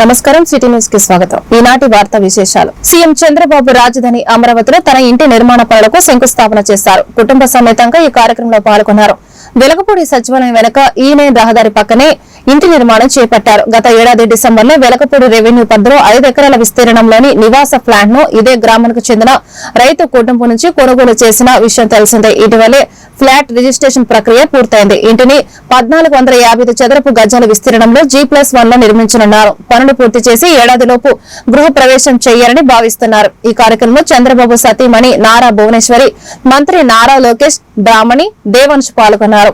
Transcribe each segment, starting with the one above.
నమస్కారం సిటీ న్యూస్కి స్వాగతం. ఈనాటి వార్త విశేషాలు. సీఎం చంద్రబాబు రాజధాని అమరావతిలో తన ఇంటి నిర్మాణ పనులకు శంకుస్థాపన చేశారు కుటుంబ సమేతంగా ఈ కార్యక్రమంలో పాల్గొన్నారు. వెలగపూడి సచివాలయం వెనుక ఈనే రహదారి పక్కనే ఇంటి నిర్మాణం చేపట్టారు. గత ఏడాది డిసెంబర్లో వెలకపూడి రెవెన్యూ పరిధిలో ఐదు ఎకరాల విస్తీర్ణంలోని నివాస ఫ్లాట్ను ఇదే గ్రామానికి చెందిన రైతు కుటుంబం నుంచి కొనుగోలు చేసిన విషయం తెలిసిందే. ఇటీవలే ఫ్లాట్ రిజిస్ట్రేషన్ ప్రక్రియ పూర్తయింది. ఇంటిని పద్నాలుగు వందల యాభై ఐదు చదరపు గజాల విస్తీర్ణంలో జీ ప్లస్ వన్లో నిర్మించనున్నారు. పనులు పూర్తి చేసి ఏడాదిలోపు గృహ ప్రవేశం చేయాలని భావిస్తున్నారు. ఈ కార్యక్రమంలో చంద్రబాబు సతీమణి నారా భువనేశ్వరి మంత్రి నారా లోకేష్ బ్రాహ్మణి దేవంశ్ పాల్గొన్నారు.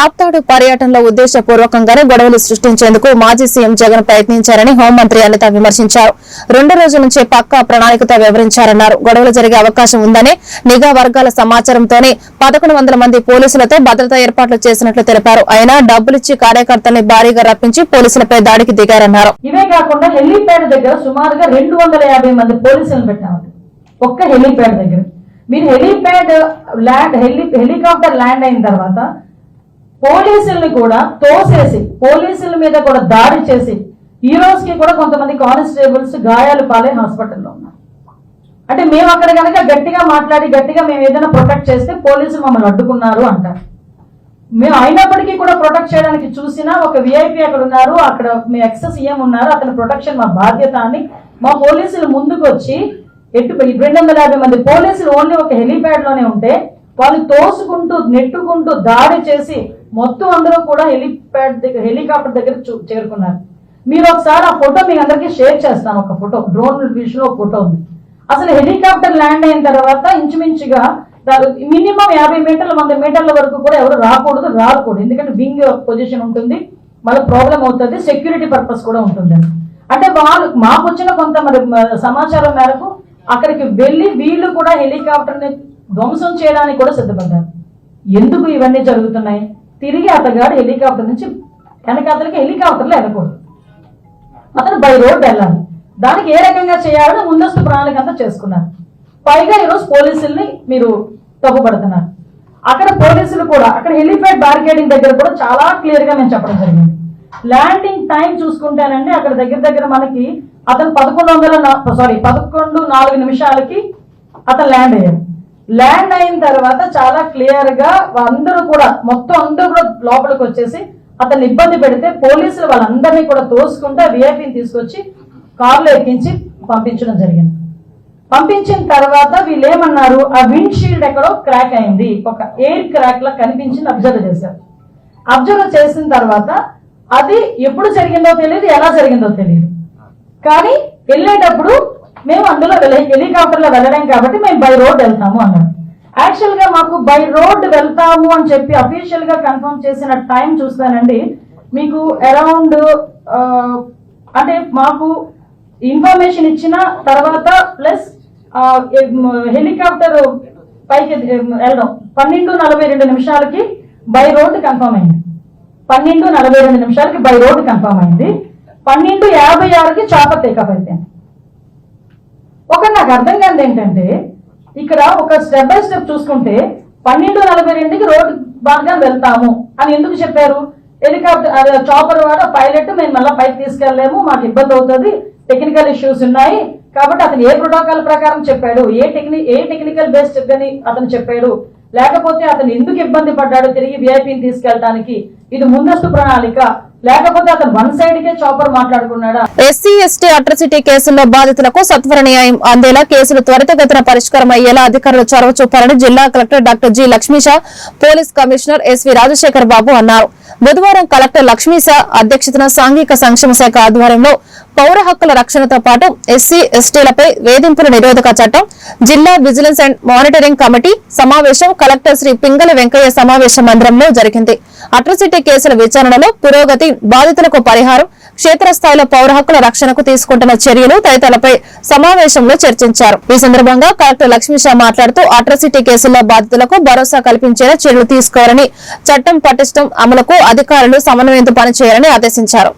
రాప్తాడు పర్యటనలో ఉద్దేశపూర్వకంగానే గొడవలు సృష్టించేందుకు మాజీ సీఎం జగన్ ప్రయత్నించారని హోంమంత్రి అనిత విమర్శించారు. రెండు రోజుల నుంచే పక్కా ప్రణాళికతో వివరించారన్నారు గొడవలు జరిగే అవకాశం ఉందని నిఘా వర్గాల సమాచారంతోనే పదకొండు వందల మంది పోలీసులతో భద్రతా ఏర్పాట్లు చేసినట్లు తెలిపారు. అయినా డబ్బులిచ్చి కార్యకర్తల్ని భారీగా రప్పించి పోలీసులపై దాడికి దిగారన్నారు. ఇవే కాకుండా హెలీప్యాడ్ దగ్గర సుమారుగా రెండు వందల యాభై మంది పోలీసులను పెట్టామండి ఒక్క హెలీప్యాడ్ దగ్గర. మీరు helipad land heli helicopter land అయిన తర్వాత పోలీసుల్ని కూడా తోసేసి పోలీసుల మీద కూడా దాడి చేసి ఈ రోజుకి కూడా కొంతమంది కానిస్టేబుల్స్ గాయాలు పాలే హాస్పిటల్లో ఉన్నారు. అంటే మేము అక్కడ కనుక గట్టిగా మాట్లాడి గట్టిగా మేము ఏదైనా ప్రొటెక్ట్ చేస్తే పోలీసులు మమ్మల్ని అడ్డుకున్నారు అంటారు. మేము అయినప్పటికీ కూడా ప్రొటెక్ట్ చేయడానికి చూసినా ఒక విఐపి అక్కడ ఉన్నారు అక్కడ మీ ఎక్సెస్ సీఎం ఉన్నారు అతని ప్రొటెక్షన్ మా బాధ్యత అని మా పోలీసులు ముందుకు వచ్చి ఎట్టు రెండు వందల యాభై మంది పోలీసులు ఓన్లీ ఒక హెలీప్యాడ్లోనే ఉంటే వాళ్ళు తోసుకుంటూ నెట్టుకుంటూ దాడి చేసి మొత్తం అందరూ కూడా హెలిప్యాడ్ దగ్గర హెలికాప్టర్ దగ్గర చూ- చేరుకున్నారు. మీరు ఒకసారి ఆ ఫోటో మీ అందరికీ షేర్ చేస్తాను ఒక ఫోటో డ్రోన్ విషయంలో ఫోటో ఉంది. అసలు హెలికాప్టర్ ల్యాండ్ అయిన తర్వాత ఇంచుమించుగా మినిమం యాభై మీటర్ల వంద మీటర్ల వరకు కూడా ఎవరు రాకూడదు రాకూడదు ఎందుకంటే వింగ్ పొజిషన్ ఉంటుంది మళ్ళీ ప్రాబ్లం అవుతుంది సెక్యూరిటీ పర్పస్ కూడా ఉంటుంది అంటే వాళ్ళు మాకు వచ్చిన కొంత మరి సమాచారం మేరకు అక్కడికి వెళ్ళి వీళ్ళు కూడా హెలికాప్టర్ని ధ్వంసం చేయడానికి కూడా సిద్ధపడ్డారు. ఎందుకు ఇవన్నీ జరుగుతున్నాయి? తిరిగి అతగాడు హెలికాప్టర్ నుంచి వెనకాతలకి హెలికాప్టర్లో వెళ్ళకూడదు అతను బై రోడ్ వెళ్ళాలి. దానికి ఏ రకంగా చేయాలని ముందస్తు ప్రణాళిక అంతా చేసుకున్నారు. పైగా ఈరోజు పోలీసుల్ని మీరు తప్పుపడుతున్నారు. అక్కడ పోలీసులు కూడా అక్కడ హెలిప్యాడ్ బ్యారికేడింగ్ దగ్గర కూడా చాలా క్లియర్గా మేము చెప్పడం జరిగింది. ల్యాండింగ్ టైం చూసుకుంటానండి అక్కడ దగ్గర దగ్గర మనకి అతను పదకొండు వందల సారీ పదకొండు నాలుగు నిమిషాలకి అతను ల్యాండ్ అయ్యాడు. ల్యాండ్ అయిన తర్వాత చాలా క్లియర్గా అందరూ కూడా మొత్తం అందరూ కూడా లోపలికి వచ్చేసి అతన్ని ఇబ్బంది పెడితే పోలీసులు వాళ్ళందరినీ కూడా తోసుకుంటూ విఐపిని తీసుకొచ్చి కారులో ఎక్కించి పంపించడం జరిగింది. పంపించిన తర్వాత వీళ్ళు ఏమన్నారు ఆ విండ్ షీల్డ్ ఎక్కడో క్రాక్ అయింది. ఒక ఎయిర్ క్రాక్ లా కనిపించింది అబ్జర్వ్ చేశారు. అబ్జర్వ్ చేసిన తర్వాత అది ఎప్పుడు జరిగిందో తెలియదు ఎలా జరిగిందో తెలియదు కానీ వెళ్ళేటప్పుడు మేము అందులో హెలికాప్టర్లో వెళ్ళలేం కాబట్టి మేము బై రోడ్ వెళ్తాము అన్నాడు. యాక్చువల్గా మాకు బై రోడ్ వెళ్తాము అని చెప్పి అఫీషియల్గా కన్ఫర్మ్ చేసిన టైం చూస్తానండి. మీకు అరౌండ్ అంటే మాకు ఇన్ఫర్మేషన్ ఇచ్చిన తర్వాత ప్లస్ హెలికాప్టర్ పైకి వెళ్ళడం. పన్నెండు నలభై రెండు నిమిషాలకి బై రోడ్ కన్ఫర్మ్ అయింది. పన్నెండు నలభై రెండు నిమిషాలకి బై రోడ్ కన్ఫర్మ్ అయింది. పన్నెండు యాభై ఆరుకి చాపర్ టేకప్ అయిపోయింది. ఒక నాకు అర్థం కాదు ఏంటంటే ఇక్కడ ఒక స్టెప్ బై స్టెప్ చూసుకుంటే పన్నెండు నలభై రెండుకి రోడ్డు బాగా వెళ్తాము అని ఎందుకు చెప్పారు? హెలికాప్టర్ చాపర్ వాడు పైలట్ మేము మళ్ళీ పైకి తీసుకెళ్ళలేము మాకు ఇబ్బంది అవుతుంది టెక్నికల్ ఇష్యూస్ ఉన్నాయి. కాబట్టి అతను ఏ ప్రోటోకాల్ ప్రకారం చెప్పాడు ఏ టెక్ని ఏ టెక్నికల్ బేస్డ్ అని అతను చెప్పాడు. లేకపోతే అతను ఎందుకు ఇబ్బంది పడ్డాడు తిరిగి విఐపిని తీసుకెళ్ళడానికి ఇది ముందస్తు ప్రణాళిక. లేకపోతే అతను వన్ సైడ్ కే చాపర్ మాట్లాడుకున్నాడా? ఎస్సీ ఎస్టీ అట్రసిటీ కేసుల్లో బాధితులకు సత్వర న్యాయం అందేలా కేసులు త్వరితగతిన పరిష్కారం అయ్యేలా అధికారులు చొరవ చూపాలని జిల్లా collector doctor G Lakshmisha police commissioner SV Rajasekhar Babu అన్నారు. బుధవారం కలెక్టర్ లక్ష్మీషా అధ్యక్షతన సాంఘిక సంక్షేమ శాఖ ఆధ్వర్యంలో పౌర హక్కుల రక్షణతో పాటు ఎస్సీ ఎస్టీలపై వేధింపుల నిరోధక చట్టం జిల్లా విజిలెన్స్ అండ్ మానిటరింగ్ కమిటీ సమావేశం కలెక్టర్ శ్రీ పింగళ వెంకయ్య సమావేశ మందిరంలో జరిగింది. అట్రసిటీ కేసుల విచారణలో పురోగతి బాధితులకు పరిహారం క్షేత్రస్థాయిలో పౌర హక్కుల రక్షణకు తీసుకుంటున్న చర్యలు తదితరులపై సమావేశంలో చర్చించారు. ఈ సందర్భంగా కలెక్టర్ లక్ష్మీషా మాట్లాడుతూ అట్రసిటీ కేసుల్లో బాధితులకు భరోసా కల్పించేలా చర్యలు తీసుకోవాలని చట్టం పటిష్టం అమలుకు అధికారులు సమన్వయంతో పనిచేయాలని ఆదేశించారు.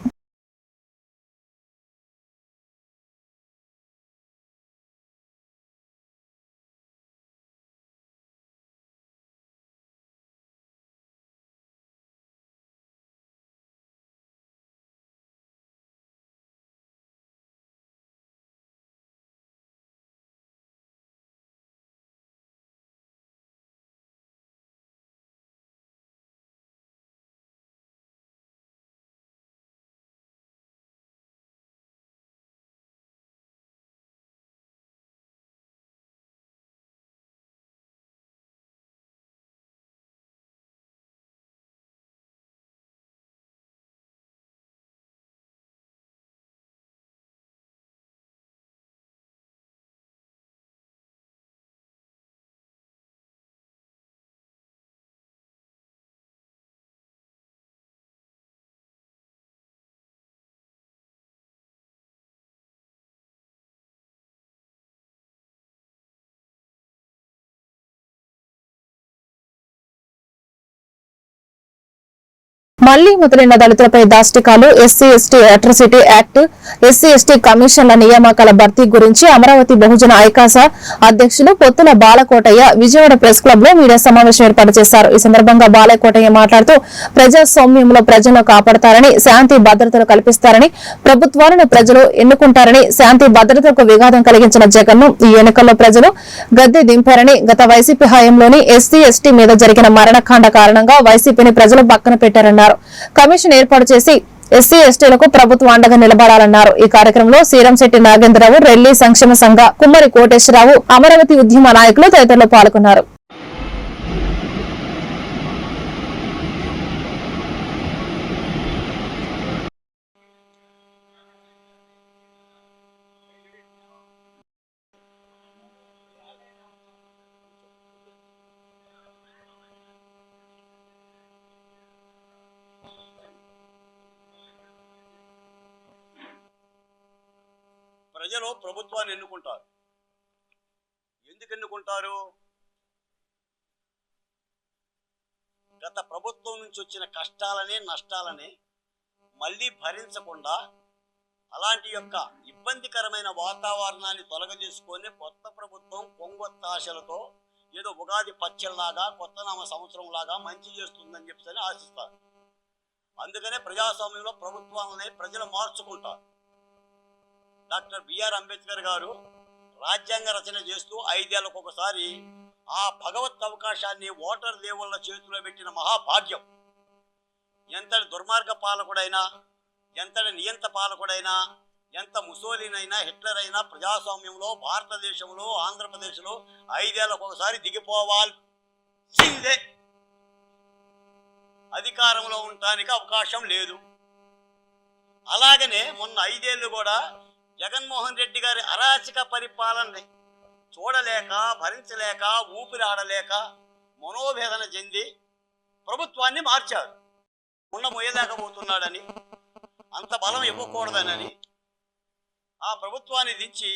మళ్ళీ మొదలైన దళితులపై దాష్టికాలు SC ST atrocity act SC ST కమిషన్ల నియామకాల భర్తీ గురించి అమరావతి బహుజన ఐకాస అధ్యక్షులు పొత్తుల బాలకోటయ్య విజయవాడ ప్రెస్ క్లబ్లో మీడియా సమావేశం ఏర్పాటు చేశారు. ఈ సందర్భంగా బాలకోటయ్య మాట్లాడుతూ ప్రజాస్వామ్యంలో ప్రజలను కాపాడతారని శాంతి భద్రతలు కల్పిస్తారని ప్రభుత్వాలను ప్రజలు ఎన్నుకుంటారని శాంతి భద్రతలకు విఘాతం కలిగించిన జగన్ను ఈ ఎన్నికల్లో ప్రజలు గద్దె దింపారని గత వైసీపీ హయాంలోని ఎస్సీ ఎస్టీ మీద జరిగిన మరణకాండ కారణంగా వైసీపీని ప్రజలు పక్కన పెట్టారన్నారు. కమిషన్ ఏర్పాటు చేసి ఎస్సీ ఎస్టీలకు ప్రభుత్వం అండగా నిలబడాలన్నారు. ఈ కార్యక్రమంలో శెట్టి నాగేంద్రరావు రెల్లి సంక్షేమ సంఘ కుమ్మరి కోటేశ్వరరావు అమరావతి ఉద్యమ నాయకులు తదితరులు పాల్గొన్నారు. ప్రజలు ప్రభుత్వాన్ని ఎన్నుకుంటారు. ఎందుకు ఎన్నుకుంటారు? గత ప్రభుత్వం నుంచి వచ్చిన కష్టాలని నష్టాలని మళ్ళీ భరించకుండా అలాంటి యొక్క ఇబ్బందికరమైన వాతావరణాన్ని తొలగజేసుకొని కొత్త ప్రభుత్వం కొంగొత్త ఆశలతో ఏదో ఉగాది పచ్చల్లాగా కొత్త నామ సంవత్సరం లాగా మంచి చేస్తుందని చెప్పి ఆశిస్తారు. అందుకనే ప్రజాస్వామ్యంలో ప్రభుత్వాలని ప్రజలు మార్చుకుంటారు. డాక్టర్ బిఆర్ అంబేద్కర్ గారు రాజ్యాంగ రచన చేస్తూ ఐదేళ్ళకు ఒకసారి ఆ భగవత్ అవకాశాన్ని ఓటర్ దేవుళ్ళ చేతిలో పెట్టిన మహాభాగ్యం. ఎంతటి దుర్మార్గ పాలకుడైనా ఎంతటి నియంత పాలకుడైనా ఎంత ముసోలినైనా హిట్లర్ అయినా ప్రజాస్వామ్యంలో భారతదేశంలో ఆంధ్రప్రదేశ్లో ఐదేళ్ళకు ఒకసారి దిగిపోవాల్సిందే అధికారంలో ఉండటానికి అవకాశం లేదు. అలాగనే మొన్న ఐదేళ్ళు కూడా జగన్మోహన్ రెడ్డి గారి అరాచక పరిపాలనని చూడలేక భరించలేక ఊపిరాడలేక మనోవేదన చెంది ప్రభుత్వాన్ని మార్చారు. ఉన్న మొయ్యలేకపోతున్నాడని అంత బలం ఇవ్వకూడదనని ఆ ప్రభుత్వాన్ని దించి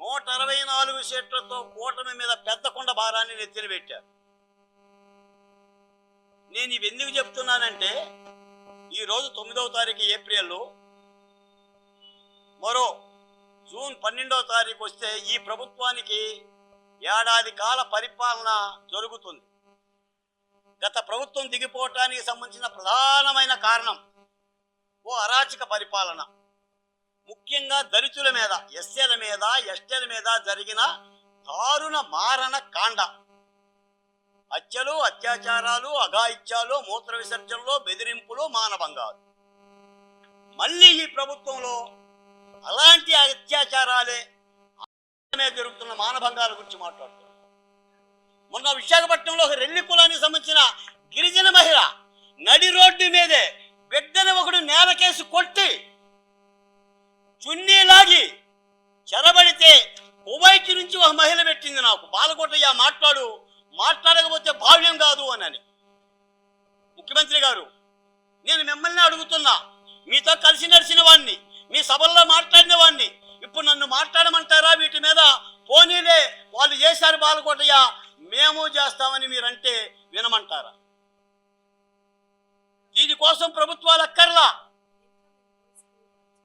నూట అరవై నాలుగు సీట్లతో కూటమి మీద పెద్ద కొండ భారాన్ని నెత్తిన పెట్టారు నేను ఇవి ఎందుకు చెప్తున్నానంటే ఈరోజు తొమ్మిదవ తారీఖు ఏప్రిల్లో మరో జూన్ పన్నెండో తారీఖు వస్తే ఈ ప్రభుత్వానికి ఏడాది కాల పరిపాలన జరుగుతుంది. గత ప్రభుత్వం దిగిపోవటానికి సంబంధించిన ప్రధానమైన కారణం ఓ అరాచక పరిపాలన. ముఖ్యంగా దళితుల మీద ఎస్సీల మీద ఎస్టీల మీద జరిగిన దారుణ మారణ కాండ. హత్యలు అత్యాచారాలు అఘాయిత్యాలు మూత్ర విసర్జనలు బెదిరింపులు మానభంగాలు. మళ్ళీ ఈ ప్రభుత్వంలో అలాంటి అత్యాచారాలే జరుగుతున్న మానభంగాల గురించి మాట్లాడుతున్నాం. మొన్న విశాఖపట్నంలో ఒక రెల్లి కులానికి సంబంధించిన గిరిజన మహిళ నడి రోడ్డు మీదే బిడ్డని ఒకడు నేలకేసి కొట్టి చున్నీ లాగి చెరబడితే కువైట్ నుంచి ఒక మహిళ పెట్టింది నాకు. బాలకోటయ్య మాట్లాడు మాట్లాడకపోతే భావ్యం కాదు అని ముఖ్యమంత్రి గారు నేను మిమ్మల్ని అడుగుతున్నా మీతో కలిసి నడిచిన వాడిని మీ సభల్లో మాట్లాడిన వాడిని ఇప్పుడు నన్ను మాట్లాడమంటారా? వీటి మీద పోనీలే. వాళ్ళు చేశారు బాలకోటయ్య. మేము చేస్తామని మీరంటే వినమంటారా? దీనికోసం ప్రభుత్వాలు అక్కర్లా.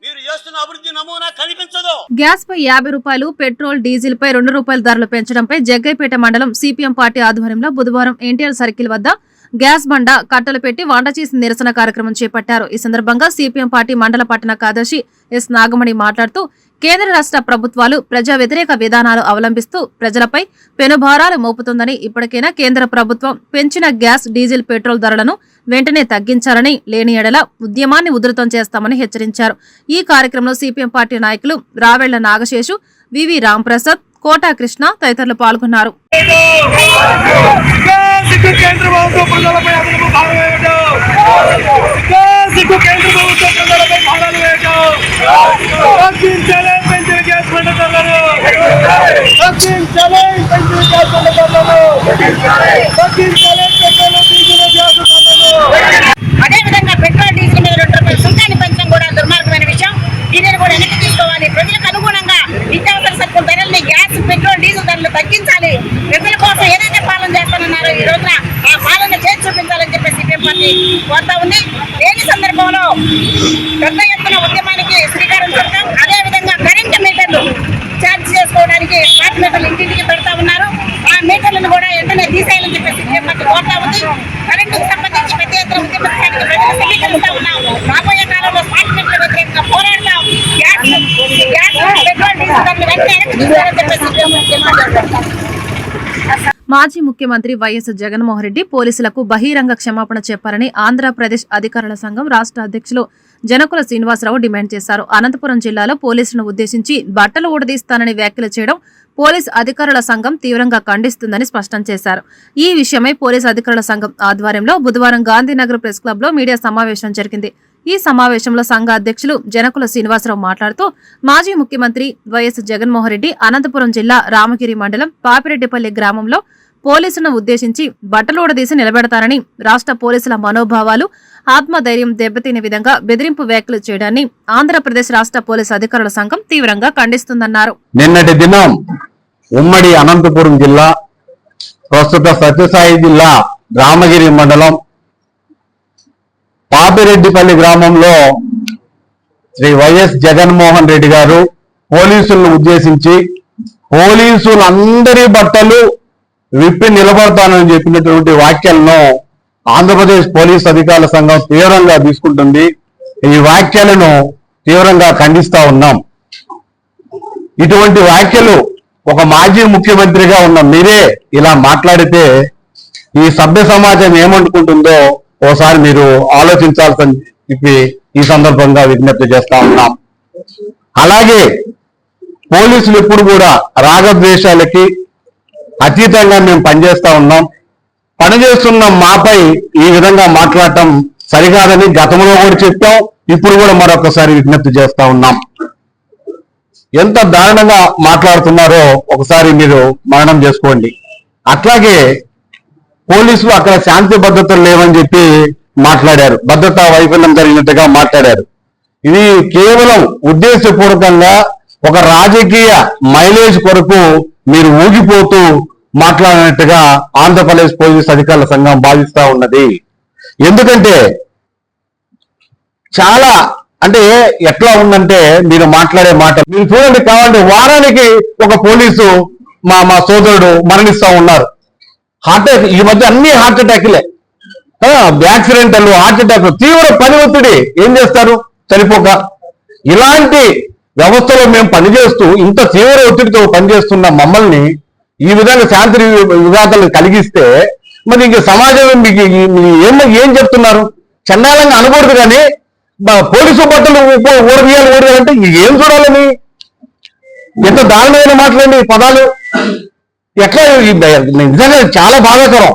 మీరు చేస్తున్న అభివృద్ధి నమూనా కనిపించదు. గ్యాస్ పై యాభై రూపాయలు పెట్రోల్ డీజిల్ పై రెండు రూపాయల ధరలు పెంచడంపై జగ్గైపేట మండలం సిపిఎం పార్టీ ఆధ్వర్యంలో బుధవారం ఎన్టీఆర్ సర్కిల్ వద్ద గ్యాస్ బండ కట్టలు పెట్టి వంట చేసి నిరసన కార్యక్రమం చేపట్టారు. ఈ సందర్భంగా సిపిఎం పార్టీ మండల పట్టణ కార్యదర్శి ఎస్ నాగమణి మాట్లాడుతూ కేంద్ర రాష్ట్ర ప్రభుత్వాలు ప్రజా వ్యతిరేక విధానాలు అవలంబిస్తూ ప్రజలపై పెనుభారాలు మోపుతుందని ఇప్పటికైనా కేంద్ర ప్రభుత్వం పెంచిన గ్యాస్ డీజిల్ పెట్రోల్ ధరలను వెంటనే తగ్గించాలని లేని ఎడల ఉద్యమాన్ని ఉధృతం చేస్తామని హెచ్చరించారు. ఈ కార్యక్రమంలో సిపిఎం పార్టీ నాయకులు రావెళ్ళ నాగశేషు వివి రాంప్రసాద్ కోటా కృష్ణ తదితరులు పాల్గొన్నారు సిగ్గు కేంద్ర ప్రభుత్వం ప్రజలపై అదనపు భారం వేయడం సిగ్గు కేంద్ర ప్రభుత్వం ప్రజలపై భారాలు వేయడం రక్షించాలి పెంచిన గ్యాస్ బండ ధరలను రక్షించాలి పెంచిన గ్యాస్ బండ ధరలను రక్షించాలి పెట్రోల్ డీజిల్ గ్యాస్ ధరలను అదేవిధంగా పెట్రోల్ డీజిల్ మీద రెండు రూపాయల సుంకాన్ని పెంచడం కూడా దుర్మార్గమైన విషయం దీనిని కూడా వెనక్కి తీసుకోవాలి ప్రజలకు అనుగుణంగా నిత్యావసర సరుకుల ధరల్ని గ్యాస్ పెట్రోల్ డీజిల్ ధరలు తగ్గించాలి. ప్రజల కోసం ఏదైతే పాలన చేస్తానన్నారో ఈ రోజున ఆ పాలన చేసి చూపించాలని చెప్పి సిపిఎం పార్టీ కోరుతా ఉంది. లేని సందర్భంలో పెద్ద ఎత్తున ఉద్యమానికి శ్రీకారం చుట్టాం. అదేవిధంగా కరెంటు మీటర్లు ఛార్జ్ చేసుకోవడానికి పార్టీ మీటర్లు ఇంటింటికి పెడతా ఉన్నారు. ఆ మీటర్లను కూడా వెంటనే తీసేయాలని చెప్పి సిపిఎం పార్టీ కోరుతా ఉంది. కరెంటుకు సంబంధించి పెద్ద ఎత్తున ఉద్యమించడానికి ప్రజలు సమీకరిస్తా ఉన్నాం. రాబోయే కాలంలో స్మార్ట్ మీటర్ల వ్యతిరేకంగా పోరాడతాం. గ్యాస్ గ్యాస్ మాజీ ముఖ్యమంత్రి వైఎస్ జగన్మోహన్ రెడ్డి పోలీసులకు బహిరంగ క్షమాపణ చెప్పాలని ఆంధ్రప్రదేశ్ అధికారుల సంఘం రాష్ట్ర అధ్యక్షులు జనకుల శ్రీనివాసరావు డిమాండ్ చేశారు. అనంతపురం జిల్లాలో పోలీసులను ఉద్దేశించి బట్టలు ఊడదీస్తానని వ్యాఖ్యలు చేయడం పోలీస్ అధికారుల సంఘం తీవ్రంగా ఖండిస్తుందని స్పష్టం చేశారు. ఈ విషయమై పోలీస్ అధికారుల సంఘం ఆధ్వర్యంలో బుధవారం గాంధీనగర్ ప్రెస్ క్లబ్లో మీడియా సమావేశం జరిగింది. ఈ సమావేశంలో సంఘ అధ్యక్షులు జనకుల శ్రీనివాసరావు మాట్లాడుతూ మాజీ ముఖ్యమంత్రి వైఎస్ జగన్మోహన్ రెడ్డి అనంతపురం జిల్లా రామగిరి మండలం పాపిరెడ్డిపల్లి గ్రామంలో పోలీసులను ఉద్దేశించి బట్టలు ఊడదీసి నిలబెడతారని రాష్ట్ర పోలీసుల మనోభావాలు ఆత్మధైర్యం దెబ్బతినే విధంగా బెదిరింపు వ్యాఖ్యలు చేయడాన్ని ఆంధ్రప్రదేశ్ రాష్ట్ర పోలీసు అధికారుల సంఘం తీవ్రంగా ఖండిస్తుందన్నారు. నిన్నటి దినం ఉమ్మడి అనంతపురం జిల్లా ప్రస్తుత సత్యసాయి జిల్లా రామగిరి మండలం పాపిరెడ్డిపల్లి గ్రామంలో శ్రీ వైఎస్ జగన్మోహన్ రెడ్డి గారు పోలీసులను ఉద్దేశించి పోలీసులందరి బట్టలు విప్పి నిలబడతానని చెప్పినటువంటి వ్యాఖ్యలను ఆంధ్రప్రదేశ్ పోలీస్ అధికారుల సంఘం తీవ్రంగా తీసుకుంటుంది. ఈ వ్యాఖ్యలను తీవ్రంగా ఖండిస్తా ఉన్నాం. ఇటువంటి వ్యాఖ్యలు ఒక మాజీ ముఖ్యమంత్రిగా ఉన్న మీరే ఇలా మాట్లాడితే ఈ సభ్య సమాజం ఏమనుకుంటుందో ఓసారి మీరు ఆలోచించాల్సిన చెప్పి ఈ సందర్భంగా విజ్ఞప్తి చేస్తా ఉన్నాం. అలాగే పోలీసులు ఎప్పుడు కూడా రాగద్వేషాలకి అతీతంగా మేము పనిచేస్తా ఉన్నాం. పనిచేస్తున్న మాపై ఈ విధంగా మాట్లాడటం సరికాదని గతంలో కూడా చెప్పాం. ఇప్పుడు కూడా మరొకసారి విజ్ఞప్తి చేస్తా ఉన్నాం. ఎంత దారుణంగా మాట్లాడుతున్నారో ఒకసారి మీరు మరణం చేసుకోండి. అట్లాగే పోలీసులు అక్కడ శాంతి భద్రతలు లేవని చెప్పి మాట్లాడారు. భద్రతా వైఫల్యం జరిగినట్టుగా మాట్లాడారు. ఇది కేవలం ఉద్దేశపూర్వకంగా ఒక రాజకీయ మైలేజ్ కొరకు మీరు ఊగిపోతూ మాట్లాడినట్టుగా ఆంధ్రప్రదేశ్ పోలీస్ అధికారుల సంఘం భావిస్తా ఉన్నది. ఎందుకంటే చాలా అంటే ఎట్లా ఉందంటే మీరు మాట్లాడే మాట మీరు చూడండి కావాలంటే వారానికి ఒక పోలీసు మా మా సోదరుడు మరణిస్తా ఉన్నారు. హార్ట్ అటాక్ ఈ మధ్య అన్ని హార్ట్ అటాక్లే యాక్సిడెంటల్ హార్ట్ అటాక్ తీవ్ర పని ఒత్తిడి. ఏం చేస్తారు? చనిపోక. ఇలాంటి వ్యవస్థలో మేము పనిచేస్తూ ఇంత తీవ్ర ఒత్తిడితో పనిచేస్తున్న మమ్మల్ని ఈ విధంగా శాంతి విఘాతలు కలిగిస్తే మరి ఇంక సమాజం మీకు ఏం ఏం చెప్తున్నారు? చండాలంగా అనకూడదు కానీ పోలీసు బట్టలు ఓడియాలి ఓడియాలంటే ఏం చూడాలని ఎంత దారుణమైన మాటలండి ఈ పదాలు. ఎట్లా నిజంగా చాలా బాధాకరం.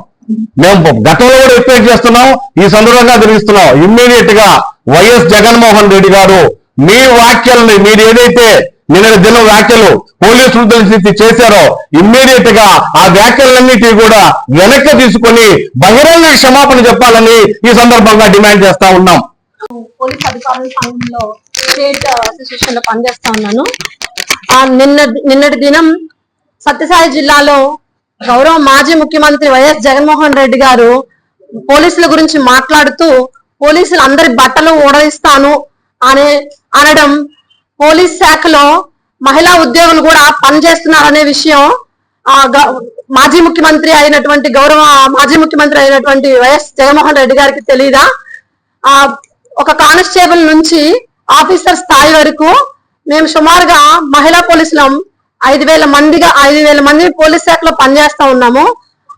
మేము గతంలో కూడా ఎక్స్పెక్ట్ చేస్తున్నాం? ఈ సందర్భంగా తెలియస్తున్నాం ఇమ్మీడియట్గా వైఎస్ జగన్మోహన్ రెడ్డి గారు మీ వ్యాఖ్యల్ని మీరు ఏదైతే నిన్న దినం వ్యాఖ్యలు పోలీసులు తెలిసి చేశారో ఇమ్మీడియట్గా ఆ వ్యాఖ్యలన్నిటి కూడా వెనక్కి తీసుకొని బహిరంగ క్షమాపణ చెప్పాలని ఈ సందర్భంగా డిమాండ్ చేస్తా ఉన్నాం. పోలీస్ అధికారుల సంఘంలో స్టేట్ అసోసియేషన్లో పనిచేస్తా ఉన్నాను. ఆ నిన్న నిన్నటి దినం సత్యసాయి జిల్లాలో గౌరవ మాజీ ముఖ్యమంత్రి వైఎస్ జగన్మోహన్ రెడ్డి గారు పోలీసుల గురించి మాట్లాడుతూ పోలీసులు అందరి బట్టలు ఊడదీస్తాను అనే అనడం పోలీస్ శాఖలో మహిళా ఉద్యోగులు కూడా పనిచేస్తున్నారనే విషయం ఆ మాజీ ముఖ్యమంత్రి అయినటువంటి గౌరవ మాజీ ముఖ్యమంత్రి అయినటువంటి వైఎస్ జగన్మోహన్ రెడ్డి గారికి తెలీదా? ఆ ఒక కానిస్టేబుల్ నుంచి ఆఫీసర్ స్థాయి వరకు మేము సుమారుగా మహిళా పోలీసులం ఐదు వేల మందిగా ఐదు వేల మంది పోలీస్ శాఖలో పనిచేస్తా ఉన్నాము.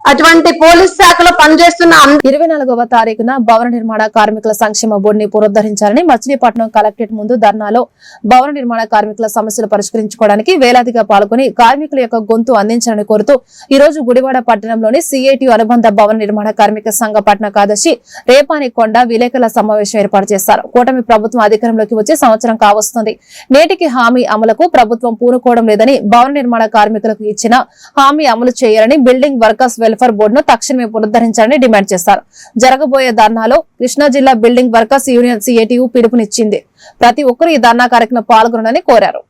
అటువంటి పోలీస్ శాఖలో పనిచేస్తున్న ఇరవై నాలుగవ తారీఖున భవన నిర్మాణ కార్మికుల సంక్షేమ బోర్డుని పునరుద్ధరించాలని మచిలీపట్నం కలెక్టరేట్ ముందు ధర్నాలో భవన నిర్మాణ కార్మికుల సమస్యలు పరిష్కరించుకోవడానికి వేలాదిగా పాల్గొని కార్మికుల యొక్క గొంతు అందించాలని కోరుతూ ఈ రోజు గుడివాడ పట్టణంలోని సిఐటి అనుబంధ భవన నిర్మాణ కార్మిక సంఘ పట్టణ కార్యదర్శి రేపాని కొండ విలేకరుల సమావేశం ఏర్పాటు చేశారు. కూటమి ప్రభుత్వం అధికారంలోకి వచ్చి సంవత్సరం కావస్తుంది. నేటికి హామీ అమలుకు ప్రభుత్వం పూనుకోవడం లేదని భవన నిర్మాణ కార్మికులకు ఇచ్చిన హామీ అమలు చేయాలని బిల్డింగ్ వర్కర్స్ వెల్ వెల్ఫేర్ బోర్డును తక్షణమే పునరుద్ధరించాలని డిమాండ్ చేశారు జరగబోయే ధర్నాలో కృష్ణా జిల్లా బిల్డింగ్ వర్కర్స్ యూనియన్ సిఐటియు పిలుపునిచ్చింది. ప్రతి ఒక్కరూ ఈ ధర్నా కార్యక్రమం పాల్గొనని కోరారు.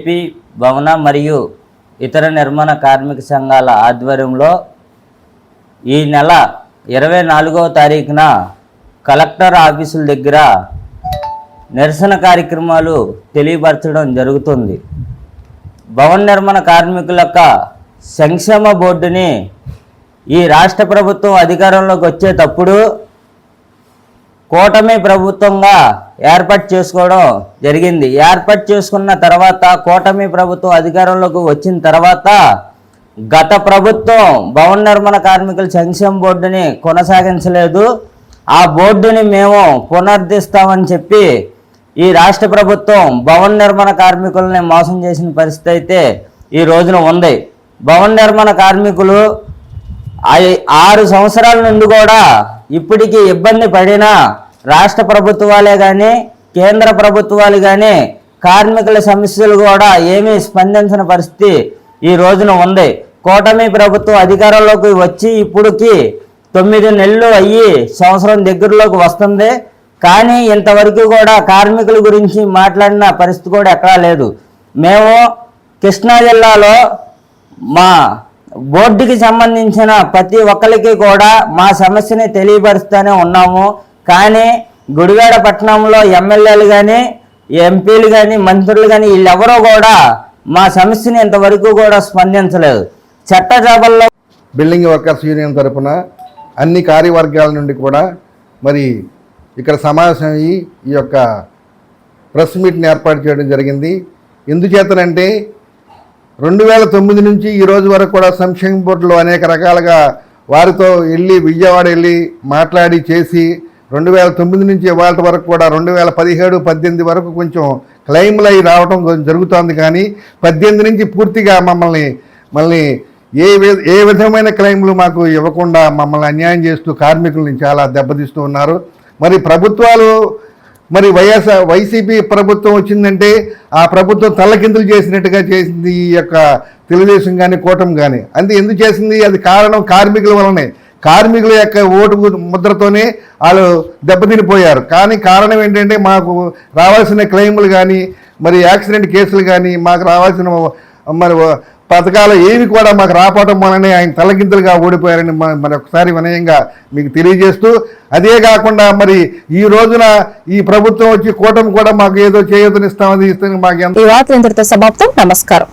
ఏపీ భవన మరియు ఇతర నిర్మాణ కార్మిక సంఘాల ఆధ్వర్యంలో ఈ నెల ఇరవై నాలుగవ తారీఖున కలెక్టర్ ఆఫీసుల దగ్గర నిరసన కార్యక్రమాలు తెలియపరచడం జరుగుతుంది. భవన నిర్మాణ కార్మికుల యొక్క సంక్షేమ బోర్డుని ఈ రాష్ట్ర ప్రభుత్వం అధికారంలోకి వచ్చేటప్పుడు కూటమి ప్రభుత్వంగా ఏర్పాటు చేసుకోవడం జరిగింది. ఏర్పాటు చేసుకున్న తర్వాత కూటమి ప్రభుత్వం అధికారంలోకి వచ్చిన తర్వాత గత ప్రభుత్వం భవన నిర్మాణ కార్మికుల సంక్షేమ బోర్డుని కొనసాగించలేదు. ఆ బోర్డుని మేము పునరుద్ధరిస్తామని చెప్పి ఈ రాష్ట్ర ప్రభుత్వం భవన నిర్మాణ కార్మికులని మోసం చేసిన పరిస్థితి అయితే ఈ రోజున ఉంది. భవన నిర్మాణ కార్మికులు ఆరు సంవత్సరాల నుండి కూడా ఇప్పటికీ ఇబ్బంది పడిన రాష్ట్ర ప్రభుత్వాలే కానీ కేంద్ర ప్రభుత్వాలు కానీ కార్మికుల సమస్యలు కూడా ఏమీ స్పందించిన పరిస్థితి ఈ రోజున ఉంది. కూటమి ప్రభుత్వం అధికారంలోకి వచ్చి ఇప్పటికి తొమ్మిది నెలలు అయ్యి సంవత్సరం దగ్గరలోకి వస్తుంది. కానీ ఇంతవరకు కూడా కార్మికుల గురించి మాట్లాడిన పరిస్థితి కూడా ఎక్కడా లేదు. మేము కృష్ణా జిల్లాలో మా బోర్డుకి సంబంధించిన ప్రతి ఒక్కరికి కూడా మా సమస్యని తెలియపరుస్తూనే ఉన్నాము. కానీ గుడివాడ పట్టణంలో ఎమ్మెల్యేలు కానీ ఎంపీలు కానీ మంత్రులు కానీ వీళ్ళెవరూ కూడా మా సమస్యని ఇంతవరకు కూడా స్పందించలేదు. చట్టసభల్లో బిల్డింగ్ వర్కర్స్ యూనియన్ తరఫున అన్ని కార్యవర్గాల నుండి కూడా మరి ఇక్కడ సమావేశం అయ్యి ఈ యొక్క ప్రెస్ మీట్ని ఏర్పాటు చేయడం జరిగింది. ఎందుచేతనంటే రెండు వేల తొమ్మిది నుంచి ఈ రోజు వరకు కూడా సంక్షేమ బోర్డులో అనేక రకాలుగా వారితో వెళ్ళి విజయవాడ వెళ్ళి మాట్లాడి చేసి రెండు వేల తొమ్మిది నుంచి ఇవాళ వరకు కూడా రెండు వేల పదిహేడు పద్దెనిమిది వరకు కొంచెం క్లెయిమ్లు అయి రావడం జరుగుతోంది. కానీ పద్దెనిమిది నుంచి పూర్తిగా మమ్మల్ని మళ్ళీ ఏ ఏ విధమైన క్లెయిమ్లు మాకు ఇవ్వకుండా మమ్మల్ని అన్యాయం చేస్తూ కార్మికుల్ని చాలా దెబ్బతీస్తూ ఉన్నారు. మరి ప్రభుత్వాలు మరి వైఎస్ వైసీపీ ప్రభుత్వం వచ్చిందంటే ఆ ప్రభుత్వం తల్లకిందులు చేసినట్టుగా చేసింది ఈ యొక్క తెలుగుదేశం కానీ కూటమి కానీ అంతే ఎందుకు చేసింది? అది కారణం కార్మికుల వలనే కార్మికుల యొక్క ఓటు ముద్రతోనే వాళ్ళు దెబ్బతినిపోయారు. కానీ కారణం ఏంటంటే మాకు రావాల్సిన క్లెయిములు కానీ మరి యాక్సిడెంట్ కేసులు కానీ మాకు రావాల్సిన మరి పథకాలు ఏవి కూడా మాకు రాపడం వలనే ఆయన తలకింతలుగా ఓడిపోయారని మరి ఒకసారి వినయంగా మీకు తెలియజేస్తూ అదే కాకుండా మరి ఈ రోజున ఈ ప్రభుత్వం వచ్చి కూటమి కూడా మాకు ఏదో చేయతనిస్తామని ఇస్తాను మాకు ఎంత ఈ సమాప్తం. నమస్కారం.